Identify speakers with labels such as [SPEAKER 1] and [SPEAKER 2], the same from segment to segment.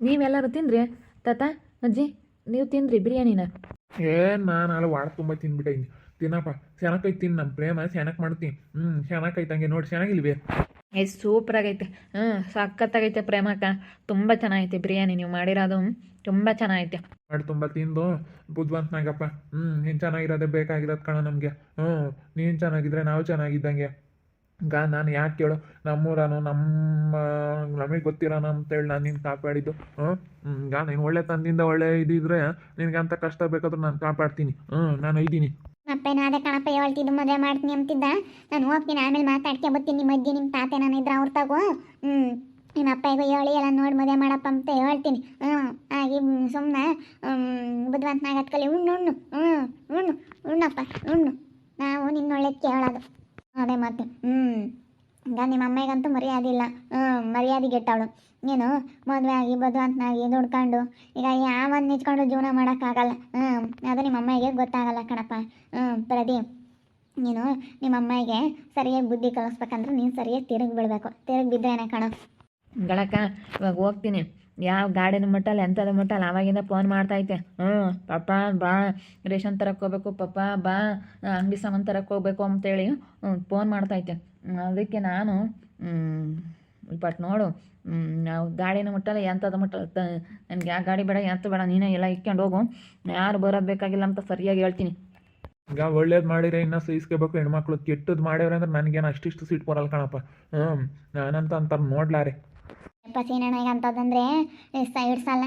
[SPEAKER 1] ನೀವೆಲ್ಲರೂ ತಿಂದ್ರಿ? ತಾತ ಅಜ್ಜಿ ನೀವು ತಿಂದ್ರಿ ಬಿರಿಯಾನಿನ?
[SPEAKER 2] ಏನ್ ನಾನು ಅಲ್ಲಿ ವಾಡ ತುಂಬ ತಿನ್ಬಿಟ್ಟೆ ತಿನ್ನಪ್ಪ ಚೆನ್ನಾಗೈತಿ ತಿನ್ ನಮ್ಮ ಪ್ರೇಮ ಚೆನ್ನಾಗಿ ಮಾಡ್ತೀನಿ. ಹ್ಞೂ ಚೆನ್ನಾಗೈತೆ ಹಂಗೆ ನೋಡಿ ಚೆನ್ನಾಗಿಲ್ವೇ
[SPEAKER 1] ಏ ಸೂಪರ್ ಆಗೈತೆ. ಹ್ಞೂ ಸಖತ್ತಾಗೈತೆ ಪ್ರೇಮಕ್ಕ ತುಂಬ ಚೆನ್ನಾಗೈತೆ ಬಿರಿಯಾನಿ ನೀವು ಮಾಡಿರೋದು. ತುಂಬ ಚೆನ್ನಾಗೈತೆ.
[SPEAKER 2] ಮಾಡಿ ತುಂಬ ತಿಂದು. ಬುದ್ಧಿವಂತನಾಗಪ್ಪ ಹ್ಞೂ ಏನು ಚೆನ್ನಾಗಿರೋದೇ ಬೇಕಾಗಿರೋದು ಕಣ ನಮಗೆ. ಹ್ಞೂ ನೀನು ಚೆನ್ನಾಗಿದ್ರೆ ನಾವು ಚೆನ್ನಾಗಿದ್ದಂಗೆ. ಈಗ ನಾನು ಯಾಕೆ ಕೇಳು? ನಮ್ಮೂರನು ನಮ್ಮ, ನಮಗೆ ಗೊತ್ತಿರೋಣ ಅಂತೇಳಿ ನಾನು ನಿನ್ನ ಕಾಪಾಡಿದ್ದು. ಹ್ಞೂ ಈಗ ನೀನು ಒಳ್ಳೆ ತಂದಿಂದ ಒಳ್ಳೆ ಇದಿದ್ರೆ ನಿನಗಂತ ಕಷ್ಟ ಬೇಕಾದ್ರೂ ನಾನು ಕಾಪಾಡ್ತೀನಿ. ಹ್ಞೂ ನಾನು ಇದ್ದೀನಿ
[SPEAKER 3] ಅಪ್ಪನ ಅದೇ ಕಣಪ್ಪ, ಹೇಳ್ತಿದ್ದು ಮದುವೆ ಮಾಡ್ತೀನಿ ಅಂತಿದ್ದ. ನಾನು ಹೋಗ್ತೀನಿ, ಆಮೇಲೆ ಮಾತಾಡ್ಕೆ ಬರ್ತೀನಿ. ನಿಮ್ಮ ಅಜ್ಜಿ ನಿಮ್ಮ ತಾತೆ ನಾನು ಇದ್ರೆ ಅವ್ರ ತಗೋ. ಹ್ಞೂ ನಿಮ್ಮ ಅಪ್ಪಗೂ ಹೇಳಿ, ಎಲ್ಲ ನೋಡಿ ಮದುವೆ ಮಾಡಪ್ಪ ಅಂತ ಹೇಳ್ತೀನಿ. ಹ್ಞೂ ಹಾಗೆ ಸುಮ್ಮನೆ ಬುದ್ಧಿವಂತನಾಗ ಕಲಿ ಉಣ್ಣು ಉಣ್ಣು. ಹ್ಞೂ ಉಣ್ಣು, ಉಣ್ಣಪ್ಪ, ಉಣ್ಣು. ನಾವು ನಿನ್ನೊಳ್ಳೆ ಕೇಳೋದು. ಅದೇ ಮತ್ತೆ. ಹ್ಞೂ ಈಗ ನಿಮ್ಮ ಅಮ್ಮಗಂತೂ ಮರ್ಯಾದೆ ಇಲ್ಲ ಹ್ಞೂ ಮರ್ಯಾದೆ ಗೆಟ್ಟವಳು ನೀನು ಮದುವೆ ಆಗಿ ಬದುವಂತನಾಗಿ ದುಡ್ಕೊಂಡು? ಈಗ ಯಾವ ನಿಂತ್ಕೊಂಡು ಜೀವನ ಮಾಡೋಕ್ಕಾಗಲ್ಲ. ಹ್ಞೂ ಅದು ನಿಮ್ಮ ಅಮ್ಮಗೆ ಗೊತ್ತಾಗಲ್ಲ ಕಣಪ್ಪ. ಹ್ಞೂ ಪ್ರದೀಪ್. ನೀನು ನಿಮ್ಮ ಅಮ್ಮಗೆ ಸರಿಯಾಗಿ ಬುದ್ಧಿ ಕಲಿಸ್ಬೇಕಂದ್ರೆ ನೀನು ಸರಿಯಾಗಿ ತಿರುಗಿ ಬಿಡಬೇಕು ತಿರುಗಿ ಬಿದ್ದೇನೆ ಕಣ?
[SPEAKER 1] ಗಳಕ್ಕ ಇವಾಗ ಹೋಗ್ತೀನಿ. ಯಾವ ಗಾಡಿನ ಮುಟ್ಟಲ್ಲ ಎಂಥದ ಮುಟ್ಟಲ್ಲ, ಆವಾಗಿಂದ ಫೋನ್ ಮಾಡ್ತೈತೆ ಹ್ಞೂ, ಪಪ್ಪ, ಬಾ, ರೇಷನ್ ತರಕ್ಕೆ ಹೋಗ್ಬೇಕು, ಪಪ್ಪ, ಬಾ ಅಂಗಡಿ ಸಾಮಾನು ತರಕ್ಕೆ ಹೋಗ್ಬೇಕು ಅಂತೇಳಿ ಫೋನ್ ಮಾಡ್ತೈತೆ ಅದಕ್ಕೆ ನಾನು ಬಟ್ ನೋಡು ನಾವು ಗಾಡಿನ ಮುಟ್ಟಲ್ಲ ಎಂಥದ್ದು ಮುಟ್ಟಲ್ಲ ನನಗೆ ಯಾವ ಗಾಡಿ ಬೇಡ, ಎಂತ ಬೇಡ, ನೀನೇ ಎಲ್ಲ ಇಕ್ಕೊಂಡು ಹೋಗು. ಯಾರು ಬರೋದು ಬೇಕಾಗಿಲ್ಲ ಅಂತ ಸರಿಯಾಗಿ ಹೇಳ್ತೀನಿ.
[SPEAKER 2] ಈಗ ಒಳ್ಳೇದು ಮಾಡಿದ್ರೆ ಇನ್ನೂ ಸಹಿಸ್ಕೋಬೇಕು, ಹೆಣ್ಮಕ್ಳು ಕೆಟ್ಟದ್ದು ಮಾಡ್ಯವ್ರೆ ಅಂದ್ರೆ ನನಗೇನು ಅಷ್ಟಿಷ್ಟು ಸೀಟ್ ಬರಲ್ಲ ಕಣಪ್ಪ. ಹ್ಞೂ, ನಾನಂತ ಅಂತಾರೆ ನೋಡ್ಲಾರೆ.
[SPEAKER 3] ಯಪ್ಪ ಸೀನಣ್ಣ ಈಗ ಅಂತದಂದ್ರೆ ಸೈಡ್ ಸಾಲ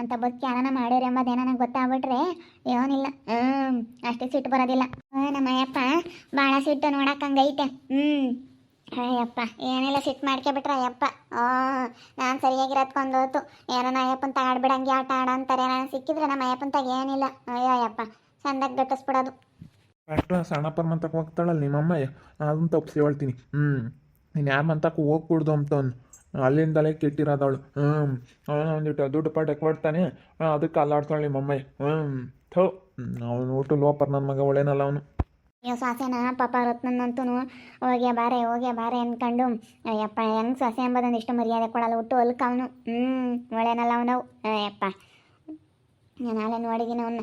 [SPEAKER 3] ಅಂತ ಬದುಕಿ ಯಾರನ ಮಾಡ್ಯಾರ ಎಂಬುದೇನ ನಂಗೆ ಗೊತ್ತಾಗ್ಬಿಟ್ರೆ, ಏನಿಲ್ಲ ಹ್ಞೂ ಅಷ್ಟೇ ಸಿಟ್ಟು ಬರೋದಿಲ್ಲ. ನಮ್ಮ ಅಯ್ಯಪ್ಪ ಭಾಳ ಸಿಟ್ಟು ನೋಡಕ್ಕಂಗೈತೆ ಹ್ಞೂ ಅಯ್ಯಪ್ಪ, ಏನೆಲ್ಲ ಸಿಟ್ಟು ಮಾಡ್ಕೊಬಿಟ್ರೆ ಅಯ್ಯಪ್ಪ. ಓ ನಾನು ಸರಿಯಾಗಿರೋದ್ಕೊಂಡು ಹೋತು ಏನಾನ ಅಯ್ಯಪ್ಪನ ತಗಾಡ್ಬಿಡಂಗೆ ಆಟ ಆಡ ಅಂತಾರೆ ನಾನು ಸಿಕ್ಕಿದ್ರೆ ನಮ್ಮ ಅಯ್ಯಪ್ಪನ ತಗ ಏನಿಲ್ಲ. ಅಯ್ಯೋ ಅಯ್ಯಪ್ಪ, ಚಂದಾಗ ಗಟ್ಟಿಸ್ಬಿಡೋದು
[SPEAKER 2] ಅಷ್ಟು ಸಣ್ಣಪ್ಪನ ಮಂತಕ್ಕೆ ಹೋಗ್ತಾಳಲ್ಲ ನಿಮ್ಮಮ್ಮ ಅದನ್ನ ತಪ್ಪಿಸಿ ಹೇಳ್ತೀನಿ. ಹ್ಞೂ ನೀನು ಯಾರ ಹೋಗ್ಕೂಡ್ದು ಅಂತವ್ನು. ಅಲ್ಲಿಂದಲೇ ಕೆಟ್ಟಿರೋದವಳು. ಹ್ಞೂ ಒಂದಿಟ್ಟು ದುಡ್ಡು ಪಾಠ ಕೊಡ್ತಾನೆ ಅದಕ್ಕೆ ಅಲ್ಲಾಡ್ತಾಳೆ ನಿಮ್ಮಮ್ಮ ಹ್ಞೂ ಥೋ. ಅವನು ಊಟ ಲೋಪರ್ ನನ್ನ ಮಗ, ಒಳ್ಳೇನಲ್ಲ ಅವನು.
[SPEAKER 3] ಅಯ್ಯೋ ಸಾಸೇನ, ಪಾಪ ರತ್ನಂತೂ ಹೋಗ್ಯ ಬಾರೆ ಹೋಗ್ಯ ಬಾರೆ ಅನ್ಕೊಂಡು, ಅಯ್ಯಪ್ಪ, ಹೆಂಗೆ ಸಾಸೆ ಎಂಬುದೊಂದು ಇಷ್ಟು ಮರ್ಯಾದೆ ಕೊಡಲ್ಲ, ಹುಟ್ಟು ಹೊಲ್ಕ ಅವನು. ಹ್ಞೂ ಒಳ್ಳೇನಲ್ಲ ಅವನವು. ಅಯ್ಯಪ್ಪ. ನಾಳೆ ನೋಡಿದ್ದೀನಿ ಅವನ್ನ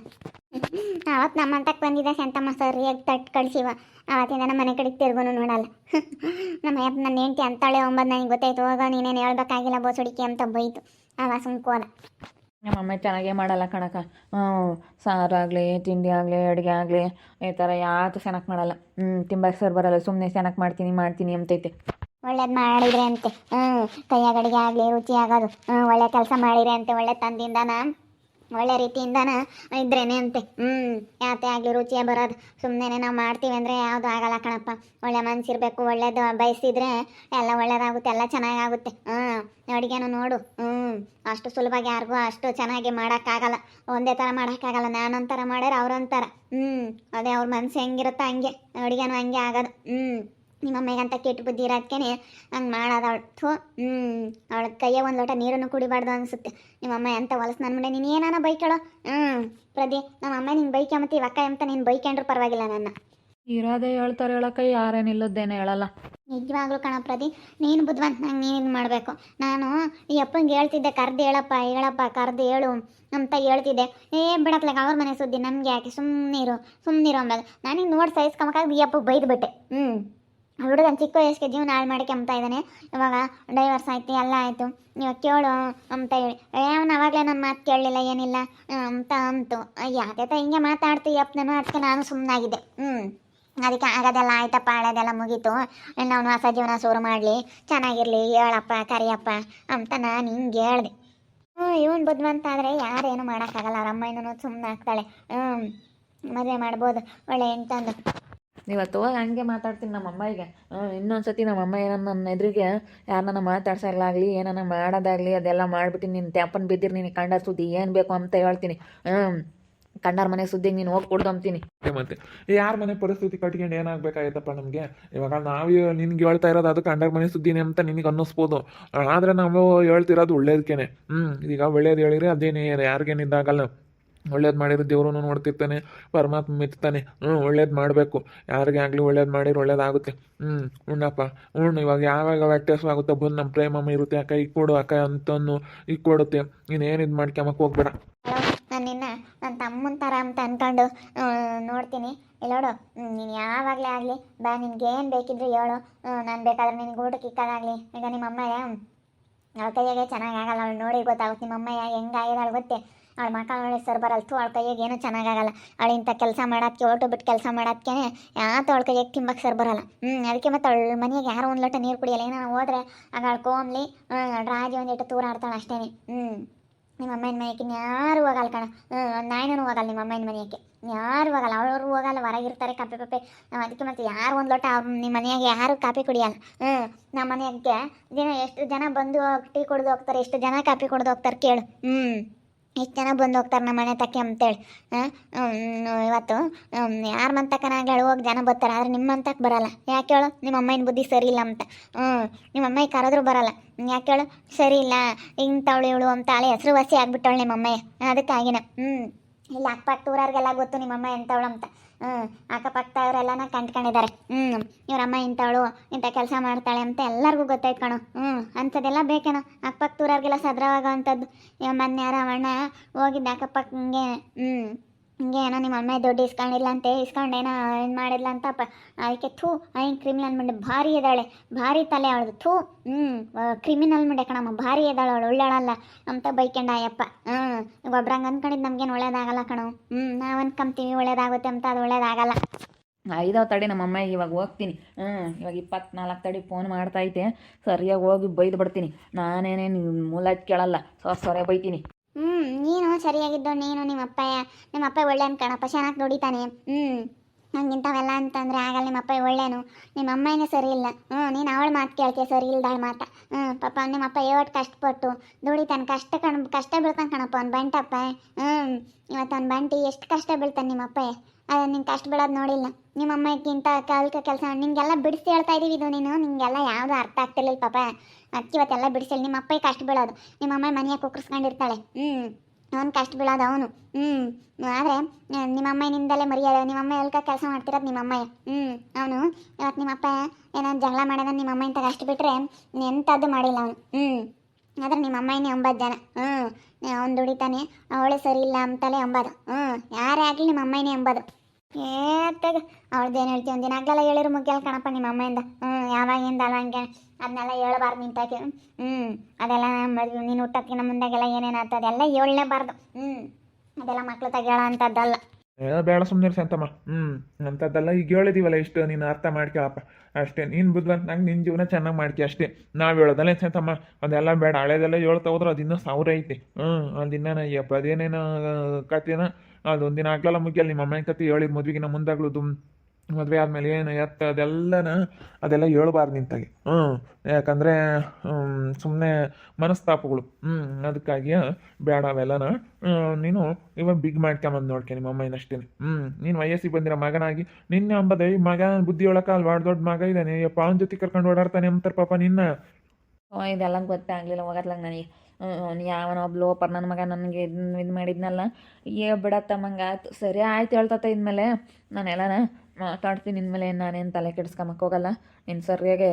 [SPEAKER 3] ಅವತ್ತು ನಮ್ಮ ಅಂತಕ್ಕೆ ಬಂದಿದ್ದ ಸಂತಮ್ಮ ಸರಿಯಾಗಿ ತಟ್ಟು ಕಳಿಸಿವ. ಅವತ್ತಿಂದ ನಮ್ಮ ಮನೆ ಕಡೆಗೆ ತಿರ್ಗೋನು ನೋಡಲ್ಲ. ನಮ್ಮ ಅಯ್ಯಪ್ಪ ನನ್ನ ಹೆಂಡತಿ ಅಂತಾಳೆ ಒಂಬತ್ತು ನನಗೆ ಗೊತ್ತಾಯ್ತು. ಹೋಗ ನೀನೇನು ಹೇಳ್ಬೇಕಾಗಿಲ್ಲ ಬೋಸುಡಿಕೆ ಅಂತ ಬೈತು. ಅವ ಸುಮ್ಕೋದ
[SPEAKER 1] ನಮ್ಮ ಅಮ್ಮ ಚೆನ್ನಾಗೇ ಮಾಡಲ್ಲ ಕಣಕ ಹ್ಞೂ ಸಾರಾಗಲಿ ತಿಂಡಿ ಆಗಲಿ ಅಡುಗೆ ಆಗಲಿ ಈ ಥರ ಯಾವುದು ಚೆನ್ನಾಗಿ ಮಾಡಲ್ಲ. ಹ್ಞೂ ತಿಂಬಕ್ಕೆ ಸರ್ ಬರಲ್ಲ. ಸುಮ್ಮನೆ ಚೆನ್ನಾಗಿ ಮಾಡ್ತೀನಿ ಮಾಡ್ತೀನಿ ಅಂತೈತೆ.
[SPEAKER 3] ಒಳ್ಳೇದು ಮಾಡಿದ್ರೆ ಅಂತೆ. ಹ್ಞೂ ಕೈಯಾಗಡಿಗೆ ಆಗಲಿ ರುಚಿ ಆಗೋದು. ಹ್ಞೂ ಒಳ್ಳೆ ಕೆಲಸ ಮಾಡಿದ್ರೆ ಅಂತೆ ಒಳ್ಳೆ ತಂದಿಂದನ. ಒಳ್ಳೆ ರೀತಿಯಿಂದನ ಇದ್ರೇನೆ ಅಂತೆ. ಹ್ಞೂ ಯಾತೆ ಆಗಲಿ ರುಚಿಯೇ ಬರೋದು. ಸುಮ್ಮನೆ ನಾವು ಮಾಡ್ತೀವಿ ಅಂದರೆ ಯಾವುದು ಆಗಲ್ಲ ಕಣಪ್ಪ. ಒಳ್ಳೆ ಮನ್ಸಿರ್ಬೇಕು, ಒಳ್ಳೇದು ಬಯಸಿದ್ರೆ ಎಲ್ಲ ಒಳ್ಳೇದಾಗುತ್ತೆ, ಎಲ್ಲ ಚೆನ್ನಾಗಾಗುತ್ತೆ. ಹ್ಞೂ ಅಡುಗೆನೂ ನೋಡು. ಹ್ಞೂ ಅಷ್ಟು ಸುಲಭವಾಗಿ ಯಾರಿಗೂ ಅಷ್ಟು ಚೆನ್ನಾಗಿ ಮಾಡೋಕ್ಕಾಗಲ್ಲ. ಒಂದೇ ಥರ ಮಾಡೋಕ್ಕಾಗಲ್ಲ, ನಾನೊಂಥರ ಮಾಡ್ಯಾರ ಅವ್ರೊಂಥರ. ಹ್ಞೂ ಅದೇ ಅವ್ರ ಮನಸ್ಸು ಹೆಂಗಿರುತ್ತೋ ಹಂಗೆ, ಅಡುಗೆನೂ ಹಂಗೆ ಆಗೋದು. ಹ್ಞೂ ನಿಮ್ಮ ಅಂತ ಕೆಟ್ಟು ಬುದ್ಧಿ ಇರೋದಕ್ಕೇನೆ ಹಂಗೆ ಮಾಡೋದು ಅವಳು ಥೂ ಹ್ಞೂ ಅವಳ ಕೈಯ ಒಂದು ಲೋಟ ನೀರನ್ನು ಕುಡಿಬಾರ್ದು ಅನಿಸುತ್ತೆ. ನಿಮ್ಮ ಅಮ್ಮ ಎಂತ ಹೊಲಸು ನನ್ನ ಮುಂದೆ ನೀನು ಏನಾನ ಬೈಕೇಳೋ ಹ್ಞೂ ಪ್ರದಿ ನಮ್ಮ ಅಮ್ಮ ನಿನ್ನ ಬೈಕೆ ಮತ್ತು ಇವಕ್ಕ ಅಂತ ನೀನು ಬೈಕೊಂಡ್ರು ಪರವಾಗಿಲ್ಲ ನನ್ನ.
[SPEAKER 1] ಇರೋದೇ ಹೇಳ್ತಾರೆ ಹೇಳಕ್ಕ ಯಾರೇನಿಲ್ಲದ್ದೇನೆ ಹೇಳಲ್ಲ.
[SPEAKER 3] ನಿಜವಾಗ್ಲೂ ಕಣ ಪ್ರದಿ ನೀನು ಬುದ್ಧವಂತ ನಂಗೆ ನೀನು ಮಾಡಬೇಕು. ನಾನು ಈ ಅಪ್ಪಂಗೆ ಹೇಳ್ತಿದ್ದೆ ಕರ್ದು ಹೇಳಪ್ಪ ಹೇಳಪ್ಪ ಕರ್ದು ಹೇಳು ಅಂತ ಹೇಳ್ತಿದ್ದೆ. ಏ ಬಿಡತ್ಲ ಅವ್ರ ಮನೆ ಸುದ್ದಿ ನಮ್ಗೆ ಯಾಕೆ? ಸುಮ್ಮನಿರು ಸುಮ್ಮನಿರು ಅಂದಾಗ ನಾನು ನೋಡಿ ಸಹಿಸ್ಕೊಂಬಕಾಗ ಈ ಅಪ್ಪ ಬೈದ್ಬಿಟ್ಟೆ. ಹ್ಞೂ ಹುಡುಗನ ಚಿಕ್ಕ ವಯಸ್ಸಿಗೆ ಜೀವನ ಹಾಳು ಅಂತ ಇದ್ದಾನೆ. ಇವಾಗ ಡೈವರ್ಸ್ ಆಯ್ತು, ಎಲ್ಲ ಆಯಿತು. ಇವಾಗ ಕೇಳು ಅಂತ ಹೇಳಿ. ಅವನು ಅವಾಗಲೇ ನನ್ನ ಮಾತು ಕೇಳಲಿಲ್ಲ, ಏನಿಲ್ಲ. ಅಂತ ಅಂತು. ಯಾಕೆ ಹಿಂಗೆ ಮಾತಾಡ್ತೀವಿ ನಾನು ಅದಕ್ಕೆ ನಾನು ಸುಮ್ಮನಾಗಿದ್ದೆ ಹ್ಞೂ ಅದಕ್ಕೆ ಆಗೋದೆಲ್ಲ ಆಯ್ತಪ್ಪ ಹಳೆದೆಲ್ಲ ಮುಗೀತು. ಇನ್ನು ಅವನು ಹೊಸ ಜೀವನ ಶುರು ಮಾಡಲಿ. ಚೆನ್ನಾಗಿರಲಿ, ಹೇಳಪ್ಪ, ಕರಿಯಪ್ಪ ಅಂತ ನಾನು ಹಿಂಗೆ ಹೇಳ್ದೆ. ಹ್ಞೂ ಇವನು ಬುದ್ಧಿವಂತ ಆದರೆ ಯಾರೇನು ಮಾಡೋಕ್ಕಾಗಲ್ಲ. ಅವ್ರ ಅಮ್ಮ ಇನ್ನೂ ಸುಮ್ಮನೆ ಆಗ್ತಾಳೆ ಹ್ಞೂ ಮದುವೆ ಮಾಡ್ಬೋದು. ಒಳ್ಳೆ ಎಂತಂದು
[SPEAKER 1] ಇವತ್ತು ಹೋಗಿ ಹಂಗೆ ಮಾತಾಡ್ತೀನಿ ನಮ್ಮ ಅಮ್ಮಗೆ ಇನ್ನೊಂದು ಸತಿ ನಮ್ಮ ಅಮ್ಮ ಏನನ್ನ ನನ್ನ ಎದುರಿಗೆ ಯಾರನ್ನ ಮಾತಾಡ್ಸಲ್ಲಾಗಲಿ ಏನನ್ನ ಮಾಡೋದಾಗಲಿ, ಅದೆಲ್ಲ ಮಾಡಿಬಿಟ್ಟು ನಿನ್ನ ತ್ಯಾಪನ್ ಬಿದ್ದಿರಿ ನಿನಗೆ ಕಂಡ ಸುದ್ದಿ ಏನು ಬೇಕು ಅಂತ ಹೇಳ್ತೀನಿ. ಹ್ಞೂ ಕಂಡಾರ ಮನೆ ಸುದ್ದಿಗೆ ನೀನು ಹೋಗಿ ಕೊಡ್ದಂತೀನಿ
[SPEAKER 2] ಮತ್ತೆ ಯಾರ ಮನೆ ಪರಿಸ್ಥಿತಿ ಕಟ್ಕೊಂಡು ಏನಾಗಬೇಕಾಗಿತ್ತಪ್ಪ ನಮಗೆ? ಇವಾಗ ನಾವು ನಿನ್ಗೆ ಹೇಳ್ತಾ ಇರೋದು ಅದು ಕಂಡಾರ ಮನೆ ಸುದ್ದಿನೇ ಅಂತ ನಿನಗೆ ಅನ್ನಿಸ್ಬೋದು. ಆದರೆ ನಾವು ಹೇಳ್ತಿರೋದು ಒಳ್ಳೇದಕ್ಕೇನೆ ಹ್ಞೂ ಈಗ ಒಳ್ಳೇದು ಹೇಳಿದ್ರೆ ಅದೇನೇ, ಯಾರಿಗೇನು ಇದಾಗಲ್ಲ. ಒಳ್ಳೇದು ಮಾಡಿರೋ ದೇವ್ರೂ ನೋಡ್ತಿರ್ತಾನೆ, ಪರಮಾತ್ಮ ಮೆಚ್ತಾನೆ. ಹ್ಞೂ ಒಳ್ಳೇದು ಮಾಡಬೇಕು. ಯಾರಿಗೆ ಆಗಲಿ ಒಳ್ಳೇದು ಮಾಡಿದ್ರೆ ಒಳ್ಳೇದಾಗುತ್ತೆ ಹ್ಞೂ ಉಣ್ಣಪ್ಪ. ಉಣ್ಣು, ಇವಾಗ ಯಾವಾಗ ವ್ಯತ್ಯಾಸವಾಗುತ್ತೋ ಬಂದು ನಮ್ಮ ಪ್ರೇಮ ಇರುತ್ತೆ, ಅಕ್ಕ ಕೊಡು, ಅಕ್ಕ ಅಂತನ್ನು ಈಗ ಕೊಡುತ್ತೆ. ನೀನೇನು ಇದು ಮಾಡ್ಕೊಂಬಕ್ಕೆ ಹೋಗ್ಬೇಡ.
[SPEAKER 3] ನಾನು ನಿನ್ನ ನನ್ನ ತಮ್ಮನ ಥರ ಅಂತ ಅಂದ್ಕೊಂಡು ನೋಡ್ತೀನಿ. ಇಲ್ಲೋಡು ನೀನು ಯಾವಾಗಲೇ ಆಗಲಿ ಬಾ, ನಿನ್ಗೆ ಏನು ಬೇಕಿದ್ರು ಹೇಳು. ನಾನು ಬೇಕಾದ್ರೆ ನಿನಗೆ ಊಟಕ್ಕೆ ಇಕ್ಕೋದಾಗಲಿ ಈಗ ನಿಮ್ಮ ಅಮ್ಮಯ್ಯ ಅವಳ ಕೈಯಾಗೆ ಚೆನ್ನಾಗಿ ಆಗಲ್ಲ, ಅವಳು ನೋಡಿ ಗೊತ್ತಾಗುತ್ತೆ ನಿಮ್ಮ ಅಮ್ಮಯ್ಯ ಹೆಂಗಾಗಿದ್ದಾಳೆ ಗೊತ್ತೇ. ಅವಳ ನೋಡಿ ಸರ್ ಬರಲ್ಲ ಅವಳ ಕೈಯಾಗ ಏನೂ ಚೆನ್ನಾಗಾಗಲ್ಲ. ಅವಳು ಇಂಥ ಕೆಲಸ ಮಾಡೋದಕ್ಕೆ ಓಟು ಬಿಟ್ಟು ಕೆಲಸ ಮಾಡೋದಕ್ಕೆ ಯಾತ ಅವಳ ಕೈಯಾಗ ತಿಂಬಕ್ಕೆ ಸರ್ ಬರಲ್ಲ. ಹ್ಞೂ ಅದಕ್ಕೆ ಮತ್ತೆ ಅವಳ ಮನೆಗೆ ಯಾರು ಒಂದು ಲೋಟ ನೀರು ಕುಡಿಯಲ್ಲ, ಏನೋ ಹೋದ್ರೆ ಆಗ ಅವಳು ಕೋಮ್ಲಿ ರಾಜಿ ಒಂದಿಟ್ಟು ತೂರಾಡ್ತಾಳೆ ಅಷ್ಟೇ ಹ್ಞೂ ನಿಮ್ಮ ಅಮ್ಮನ ಮನೆಗೆ ಯಾರು ಹೋಗಲ್ಲ ಕಣ. ಹ್ಞೂ ನಾಯಿನೂ ಹೋಗಲ್ಲ ನಿಮ್ಮ ಅಮ್ಮನ ಮನೆಯಕ್ಕೆ. ಯಾರು ಹೋಗಲ್ಲ ಅವ್ರವ್ರು ಹೋಗಲ್ಲ ಹೊರಗಿರ್ತಾರೆ ಕಾಪಿ ಪಪ್ಪೆ ಅದಕ್ಕೆ ಮತ್ತೆ ಯಾರು ಒಂದು ಲೋಟ ನಿಮ್ಮ ಮನೆಯಾಗೆ ಯಾರು ಕಾಪಿ ಕುಡಿಯಲ್ಲ. ಹ್ಞೂ ನಮ್ಮ ಮನೆಯಾಗೆ ದಿನ ಎಷ್ಟು ಜನ ಬಂದು ಟೀ ಕುಡ್ದು ಹೋಗ್ತಾರೆ, ಎಷ್ಟು ಜನ ಕಾಪಿ ಕುಡ್ದು ಹೋಗ್ತಾರೆ ಕೇಳು. ಹ್ಞೂ ಎಷ್ಟು ಜನ ಬಂದು ಹೋಗ್ತಾರೆ ನಮ್ಮ ಮನೆ ತಕ್ಕೆ ಅಂತೇಳಿ. ಇವತ್ತು ಯಾರ ಮಂತಕ್ಕನಾಗ್ಲಿ ಹೇಳುವಾಗ ಜನ ಬರ್ತಾರೆ, ಆದರೆ ನಿಮ್ಮ ಮಂತಕ್ಕೆ ಬರಲ್ಲ. ಯಾಕೆ ಹೇಳು? ನಿಮ್ಮ ಅಮ್ಮನ ಬುದ್ಧಿ ಸರಿ ಇಲ್ಲ ಅಂತ. ಹ್ಞೂ ನಿಮ್ಮ ಅಮ್ಮ ಕರೆದ್ರು ಬರಲ್ಲ. ಯಾಕೆ ಹೇಳು? ಸರಿ ಇಲ್ಲ, ಇಂಥವಳು ಇವಳು ಅಂತ ಹಳೆ ಹೆಸರು ವಾಸಿ ಆಗ್ಬಿಟ್ಟವಳು ನಿಮ್ಮ ಅಮ್ಮಯ್ಯ. ಅದಕ್ಕಾಗಿನ. ಹ್ಞೂ ಇಲ್ಲಿ ಅಕ್ಕಪಕ್ಕ ಊರವ್ರಿಗೆಲ್ಲ ಗೊತ್ತು ನಿಮ್ಮ ಅಮ್ಮ ಎಂಥವಳು ಅಂತ. ಹ್ಞೂ ಅಕ್ಕಪಕ್ಕದವರೆಲ್ಲನ ಕಂಡ್ಕೊಂಡಿದ್ದಾರೆ. ಹ್ಞೂ ಇವರಮ್ಮ ಇಂಥವಳು, ಇಂಥ ಕೆಲಸ ಮಾಡ್ತಾಳೆ ಅಂತ ಎಲ್ಲರಿಗೂ ಗೊತ್ತಾಯ್ತು ಕಣೋ. ಹ್ಞೂ ಅಂಥದ್ದೆಲ್ಲ ಬೇಕೇನೋ. ಅಕ್ಕಪಕ್ಕ ಊರವ್ರಿಗೆಲ್ಲ ಸದ್ರವಾಗೋ ಅಂಥದ್ದು. ಮೊನ್ನೆ ಯಾರೋ ಅಣ್ಣ ಹೋಗಿದ್ದ ಅಕ್ಕಪಕ್ಕ ಹ್ಞೂ ಹಿಂಗೆ ಏನೋ ನಿಮ್ಮ ಅಮ್ಮ ದುಡ್ಡು ಇಸ್ಕೊಂಡಿಲ್ಲ ಅಂತೆ, ಇಸ್ಕೊಂಡೇನೋ ಏನು ಮಾಡಿಲ್ಲ ಅಂತಪ್ಪ. ಅದಕ್ಕೆ ಥೂ ಐನ್ ಕ್ರಿಮಿನಲ್ ಮಂಡೆ ಭಾರಿ ಇದ್ದಾಳೆ ಭಾರಿ ತಲೆ ಅವಳದು ಥೂ ಹ್ಞೂ ಕ್ರಿಮಿನಲ್ ಮಂಡೆ ಕಣಮ್ಮ, ಭಾರಿ ಇದ್ದಾಳೆ ಅವಳು ಒಳ್ಳೆಳಲ್ಲ ಅಂತ ಬೈಕೆಂಡ ಅಯ್ಯಪ್ಪ ಹ್ಞೂ ಒಬ್ರಂಗೆ ಅಂದ್ಕೊಂಡಿದ್ದು ನಮ್ಗೇನು ಒಳ್ಳೇದಾಗಲ್ಲ ಕಣೋ ಹ್ಞೂ ನಾವು ಅನ್ಕೊಂತೀವಿ ಒಳ್ಳೇದಾಗುತ್ತೆ ಅಂತ ಅದು ಒಳ್ಳೇದಾಗಲ್ಲ.
[SPEAKER 1] ಐದೋ ತಡಿ ನಮ್ಮ ಅಮ್ಮ ಇವಾಗ ಹೋಗ್ತೀನಿ ಹ್ಞೂ ಇವಾಗ ಇಪ್ಪತ್ನಾಲ್ಕು ತಡಿ ಫೋನ್ ಮಾಡ್ತೈತೆ ಸರಿಯಾಗಿ ಹೋಗಿ ಬೈದು ಬಿಡ್ತೀನಿ, ನಾನೇನೇನು ಮೂಲ ಕೇಳಲ್ಲ, ಸೊ, ಸೊರೆ ಬೈತೀನಿ.
[SPEAKER 3] ಹ್ಞೂ ನೀನು ಸರಿಯಾಗಿದ್ದು ನೀನು ನಿಮ್ಮ ಅಪ್ಪಯ್ಯ ನಿಮ್ಮ ಅಪ್ಪ ಒಳ್ಳೆ ಕಣಪ್ಪ, ಚೆನ್ನಾಗಿ ದುಡಿತಾನೆ. ಹ್ಞೂ ನಂಗೆ ಇಂಥವೆಲ್ಲ ಅಂತಂದರೆ ಆಗಲ್ಲ ನಿಮ್ಮ ಅಪ್ಪ ಒಳ್ಳೇನು. ನಿಮ್ಮ ಅಮ್ಮನೇ ಸರಿ ಇಲ್ಲ. ಹ್ಞೂ ನೀನು ಅವಳ ಮಾತು ಕೇಳ್ತೀಯ, ಸರಿ ಇಲ್ದಾಳ ಮಾತ. ಹ್ಞೂ ಪಾಪ ನಿಮ್ಮ ಅಪ್ಪ ಏಟ್ ಕಷ್ಟಪಟ್ಟು ದುಡಿತಾನೆ, ಕಷ್ಟ ಕಣ್, ಕಷ್ಟ ಬೀಳ್ತಾನೆ ಕಣಪ್ಪ ಅವ್ನು ಬಂಟಪ್ಪ. ಹ್ಞೂ ಇವತ್ತು ಅವ್ನು ಬಂಟಿ ಎಷ್ಟು ಕಷ್ಟ ಬೀಳ್ತಾನೆ ನಿಮ್ಮ ಅಪ್ಪ ಅದು ನಿನ್ ಕಷ್ಟ ಬಿಡೋದು ನೋಡಿಲ್ಲ. ನಿಮ್ಮ ಅಮ್ಮಕ್ಕಿಂತ ಕಲ್ಕ ಕೆಲಸ ನಿಮಗೆಲ್ಲ ಬಿಡಿಸಿ ಹೇಳ್ತಾ ಇದೀವಿ ಇದು ನೀನು. ನಿಮಗೆಲ್ಲ ಯಾವುದು ಅರ್ಥ ಆಗ್ತಿರ್ಲಿಲ್ಲ ಪಾಪ. ಅದಕ್ಕೆ ಇವತ್ತೆಲ್ಲ ಬಿಡಿಸಿಲ್ಲ ನಿಮ್ಮ ಅಪ್ಪ ಕಷ್ಟ ಬೀಳೋದು ನಿಮ್ಮ ಅಮ್ಮ ಮನೆಯ ಕುಕ್ಕರ್ಸ್ಕೊಂಡಿರ್ತಾಳೆ. ಹ್ಞೂ ಅವನು ಕಷ್ಟ ಬೀಳೋದು ಅವನು. ಹ್ಞೂ ಆದರೆ, ನಿಮ್ಮ ನಿಂದಲೇ ಮರ್ಯಾದೆ. ನಿಮ್ಮ ಅಮ್ಮ ಎಲ್ಕ ಕೆಲಸ ಮಾಡ್ತಿರೋದು ನಿಮ್ಮ ಅಮ್ಮಯ್ಯ. ಹ್ಞೂ ಅವನು ಇವತ್ತು ನಿಮ್ಮ ಅಪ್ಪ ಏನೋ ಜಗಳ ಮಾಡೋದ ನಿಮ್ಮ ಅಮ್ಮ ಇಂತ ಕಷ್ಟ ಬಿಟ್ಟರೆ ಎಂಥದ್ದು ಮಾಡಿಲ್ಲ ಅವನು. ಹ್ಞೂ ಆದ್ರೆ ನಿಮ್ಮ ಅಮ್ಮನೇ ಒಂಬತ್ತು ಜನ ಹ್ಞೂ ಅವ್ನು ದುಡಿತಾನೆ. ಅವಳೇ ಸರಿ ಇಲ್ಲ ಅಂತಲೇ ಅಂಬೋದು. ಹ್ಞೂ ಯಾರೇ ಆಗಲಿ ನಿಮ್ಮ ಅಮ್ಮನೇ ಏ ಏತ್ತಾಗ ಏನು ಹೇಳ್ತೀವಿ ಒಂದಿನ ಆಗಲ್ಲ ಹೇಳಿರು ಮುಗ್ಯಲ್ಲ ಕಣಪ್ಪ ನಿಮ್ಮ ಅಮ್ಮೆಯಿಂದ. ಹ್ಞೂ ಯಾವಾಗಿಂದ ಅಲ್ವಂಗೆ ಅದನ್ನೆಲ್ಲ ಹೇಳಬಾರ್ದು ನಿಂತಾಕೆ. ಹ್ಞೂ ಅದೆಲ್ಲ ನೀನು ಹುಟ್ಟೋಕ್ಕಿಂತ ಮುಂದಾಗೆಲ್ಲ ಏನೇನು ಆಗ್ತದೆ ಎಲ್ಲ ಹೇಳಲೇಬಾರ್ದು. ಹ್ಞೂ ಅದೆಲ್ಲ ಮಕ್ಳು ತಗೊಳ್ಳೋ ಅಂಥದ್ದಲ್ಲ
[SPEAKER 2] ಬೇಡ ಸುಮ್ಮನೆ ಸಂತಮ್ಮ ಹ್ಞೂ ಅಂಥದ್ದೆಲ್ಲ ಈಗ ಹೇಳಿದೀವಲ್ಲ ಇಷ್ಟು, ನೀನು ಅರ್ಥ ಮಾಡ್ಕೊಳಪ್ಪ. ಅಷ್ಟೇ, ನೀನು ಬುದ್ಧಿವಂತ ನಂಗೆ ನಿನ್ನ ಜೀವನ ಚೆನ್ನಾಗಿ ಮಾಡ್ಕೊ, ಅಷ್ಟೇ. ನಾವು ಹೇಳೋದಲ್ಲ ಸಂತಮ್ಮ ಅದೆಲ್ಲ ಬೇಡ, ಹಳೇದೆಲ್ಲ ಹೇಳ್ತಾ ಹೋದ್ರೆ ಅದು ಇನ್ನೂ ಸಾವಿರ ಐತಿ. ಹ್ಞೂ ಅದಿನ್ನ ಅದೇನೇನೋ ಕತೆನ ಅದೊಂದಿನ ಆಗ್ಲಲ್ಲ ಮುಗಿಯಲ್ಲ, ನಿಮ್ಮ ಅಮ್ಮನ ಕತೆ ಹೇಳಿದ ಮುಂದಾಗ್ಲೂ ಮುಂದಾಗ್ಲದು. ಮದುವೆ ಆದಮೇಲೆ ಏನು ಎತ್ತ ಅದೆಲ್ಲನ, ಅದೆಲ್ಲ ಹೇಳ್ಬಾರ್ದು ನಿಂತಾಗೆ. ಹ್ಞೂ ಯಾಕಂದರೆ ಸುಮ್ಮನೆ ಮನಸ್ತಾಪಗಳು. ಹ್ಞೂ ಅದಕ್ಕಾಗಿ ಬೇಡ ಅವೆಲ್ಲನ. ನೀನು ಇವಾಗ ಬಿಗ್ ಮಾಡ್ಕೊಂಬಂದು ನೋಡ್ಕೆ ನಿಮ್ಮ ಅಮ್ಮನ ಅಷ್ಟೇ ಹ್ಞೂ ನೀನು ವಯಸ್ಸಿಗೆ ಬಂದಿರೋ ಮಗನಾಗಿ ನಿನ್ನೆ ಅಂಬದ, ಈ ಮಗ ಬುದ್ಧಿ ಅಲ್ಲಿ ಭಾಳ ದೊಡ್ಡ ಮಗ ಇದ್ದಾನೆ. ಯಪ್ಪ, ಅವನ ಜೊತೆ ಕರ್ಕೊಂಡು ಓಡಾಡ್ತಾನೆ ಅಂತಾರೆ ಪಾಪ ನಿನ್ನ.
[SPEAKER 1] ಇದೆಲ್ಲ ಗೊತ್ತಾಗಲಿಲ್ಲ ಹೋಗತ್ಲಾಗ ನನಗೆ. ಯಾವನ ಒಬ್ಬ ಲೋಪರ್ ನನ್ನ ಮಗ ನನಗೆ ಇದು ಮಾಡಿದ್ನಲ್ಲ. ಏ, ಬಿಡತ್ತಮ್ಮಂಗ, ಆಯ್ತು. ಸರಿ, ಆಯ್ತು ಹೇಳ್ತತ ಇದ್ಮೇಲೆ ನಾನೆಲ್ಲನ ಮಾತಾಡ್ತೀನಿ ಇನ್ಮೇಲೆ ನಾನೇನು ತಲೆ ಕೆಡ್ಸ್ಕೊಂಬಕ್ಕೆ ಹೋಗಲ್ಲ. ಇನ್ನು ಸರಿಯಾಗೆ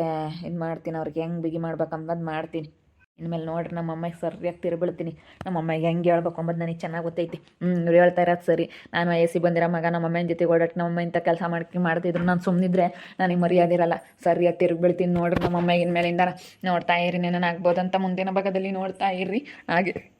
[SPEAKER 1] ಇದು ಮಾಡ್ತೀನಿ, ಅವ್ರಿಗೆ ಹೆಂಗೆ ಬಿಗಿ ಮಾಡ್ಬೇಕಂಬದು ಮಾಡ್ತೀನಿ. ಇನ್ಮೇಲೆ ನೋಡ್ರಿ ನಮ್ಮ ಅಮ್ಮಗೆ ಸರಿಯಾಗಿ ತಿರುಬಿಡ್ತೀನಿ. ನಮ್ಮ ಅಮ್ಮಗೆ ಹೆಂಗೆ ಹೇಳ್ಬೇಕು ಅಂಬದು ನನಗೆ ಚೆನ್ನಾಗಿ ಗೊತ್ತೈತಿ. ಹ್ಞೂ ಇವ್ರು ಹೇಳ್ತಾ ಇರೋದು ಸರಿ. ನಾನು ವಯಸ್ಸಿಗೆ ಬಂದಿರೋ ಮಗ ನಮ್ಮ ಅಮ್ಮನ ಜೊತೆ ಓಡಾಟ ನಮ್ಮ ಅಮ್ಮ ಇಂಥ ಕೆಲಸ ಮಾಡ್ಕಿ ಮಾಡ್ತಿದ್ರು. ನಾನು ಸುಮ್ಮನಿದ್ರೆ ನನಗೆ ಮರ್ಯಾದೆ ಇರಲ್ಲ ಸರಿಯಾಗಿ ತಿರುಗಿಬಿಡ್ತೀನಿ ನೋಡ್ರಿ ನಮ್ಮ ಅಮ್ಮಗೆ ಇನ್ಮೇಲಿಂದ ನೋಡ್ತಾ ಇರಿ ನಾನು ಆಗ್ಬೋದಂತ ಮುಂದಿನ ಭಾಗದಲ್ಲಿ ನೋಡ್ತಾ ಇರ್ರಿ. ಹಾಗೆ.